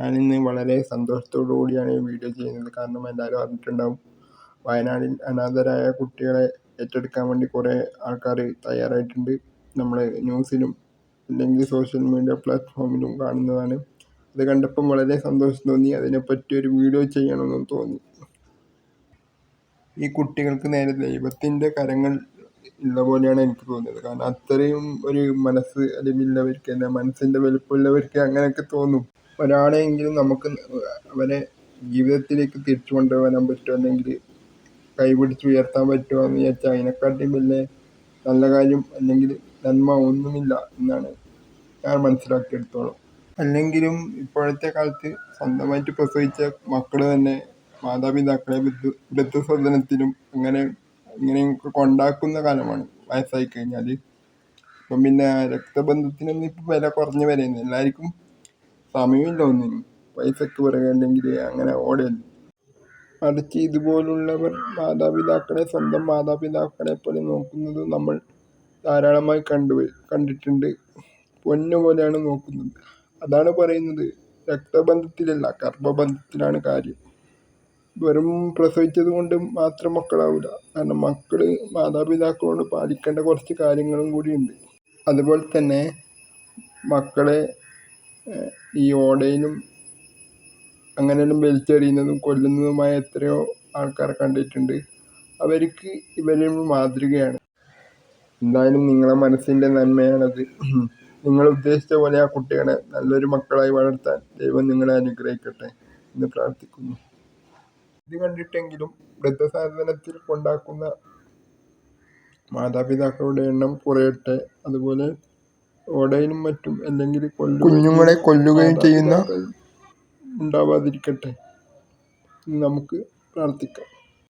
ഞാനിന്ന് വളരെ സന്തോഷത്തോടു കൂടിയാണ് ഈ വീഡിയോ ചെയ്യുന്നത്. കാരണം എല്ലാവരും അറിഞ്ഞിട്ടുണ്ടാവും. വയനാടിൽ അനാഥരായ കുട്ടികളെ ഏറ്റെടുക്കാൻ വേണ്ടി കുറേ ആൾക്കാർ തയ്യാറായിട്ടുണ്ട്. നമ്മൾ ന്യൂസിലും അല്ലെങ്കിൽ സോഷ്യൽ മീഡിയ പ്ലാറ്റ്ഫോമിലും കാണുന്നതാണ്. അത് കണ്ടപ്പം വളരെ സന്തോഷം തോന്നി. അതിനെപ്പറ്റി ഒരു വീഡിയോ ചെയ്യണമെന്നും തോന്നി. ഈ കുട്ടികൾക്ക് നേരെ ദൈവത്തിന്റെ കരങ്ങൾ ഉള്ള പോലെയാണ് എനിക്ക് തോന്നിയത്. കാരണം അത്രയും ഒരു മനസ്സ് അലിവുള്ളവർക്ക് അല്ല മനസ്സിന്റെ വലിപ്പമുള്ളവർക്ക് അങ്ങനെയൊക്കെ തോന്നും. ഒരാളെയെങ്കിലും നമുക്ക് അവനെ ജീവിതത്തിലേക്ക് തിരിച്ചു കൊണ്ടുവരാൻ പറ്റുമോ അല്ലെങ്കിൽ കൈപിടിച്ച് ഉയർത്താൻ പറ്റുമോ എന്ന് വിചാരിച്ചാൽ അതിനെക്കാട്ടിയും വലിയ നല്ല കാര്യം അല്ലെങ്കിൽ നന്മ ഒന്നുമില്ല എന്നാണ് ഞാൻ മനസ്സിലാക്കിയെടുത്തോളം. അല്ലെങ്കിലും ഇപ്പോഴത്തെ കാലത്ത് സ്വന്തമായിട്ട് പ്രസവിച്ച മക്കൾ തന്നെ മാതാപിതാക്കളെ വൃദ്ധ വൃദ്ധസദനത്തിലും അങ്ങനെ ഇങ്ങനെയൊക്കെ കൊണ്ടാക്കുന്ന കാലമാണ് വയസ്സായി കഴിഞ്ഞാൽ ഇപ്പം പിന്നെ രക്തബന്ധത്തിനൊന്നും ഇപ്പം വില കുറഞ്ഞു വരുന്നു എല്ലാവർക്കും സമയമില്ല ഒന്നിനും പൈസക്ക് പിറകെ അല്ലെങ്കിൽ അങ്ങനെ ഓടരുത്. മറിച്ച് ഇതുപോലുള്ളവർ മാതാപിതാക്കളെ സ്വന്തം മാതാപിതാക്കളെ പോലെ നോക്കുന്നത് നമ്മൾ ധാരാളമായി കണ്ടു കണ്ടിട്ടുണ്ട്. പൊന്നു പോലെയാണ് നോക്കുന്നത്. അതാണ് പറയുന്നത്. രക്തബന്ധത്തിലല്ല ഗർഭബന്ധത്തിലാണ് കാര്യം. വെറും പ്രസവിച്ചത് കൊണ്ട് മാത്രം മക്കളാവില്ല കാരണം മക്കൾ മാതാപിതാക്കളോട് പാലിക്കേണ്ട കുറച്ച് കാര്യങ്ങളും കൂടിയുണ്ട്. അതുപോലെ തന്നെ മക്കളെ ഈ ഓടയിലും അങ്ങനെയെല്ലാം വലിച്ചെറിയുന്നതും കൊല്ലുന്നതുമായ എത്രയോ ആൾക്കാരെ കണ്ടിട്ടുണ്ട്. അവർക്ക് ഇവരും മാതൃകയാണ്. എന്തായാലും നിങ്ങളെ മനസ്സിന്റെ നന്മയാണത്. നിങ്ങൾ ഉദ്ദേശിച്ച പോലെ ആ കുട്ടികളെ നല്ലൊരു മക്കളായി വളർത്താൻ ദൈവം നിങ്ങളെ അനുഗ്രഹിക്കട്ടെ എന്ന് പ്രാർത്ഥിക്കുന്നു. ഇത് കണ്ടിട്ടെങ്കിലും വൃദ്ധസാധനത്തിൽ കൊണ്ടാക്കുന്ന മാതാപിതാക്കളുടെ എണ്ണം കുറയട്ടെ. അതുപോലെ ഓടയിലും മറ്റും അല്ലെങ്കിൽ കുഞ്ഞുങ്ങളെ കൊല്ലുകയും ചെയ്യുന്ന ഉണ്ടാവാതിരിക്കട്ടെ. നമുക്ക് പ്രാർത്ഥിക്കാം.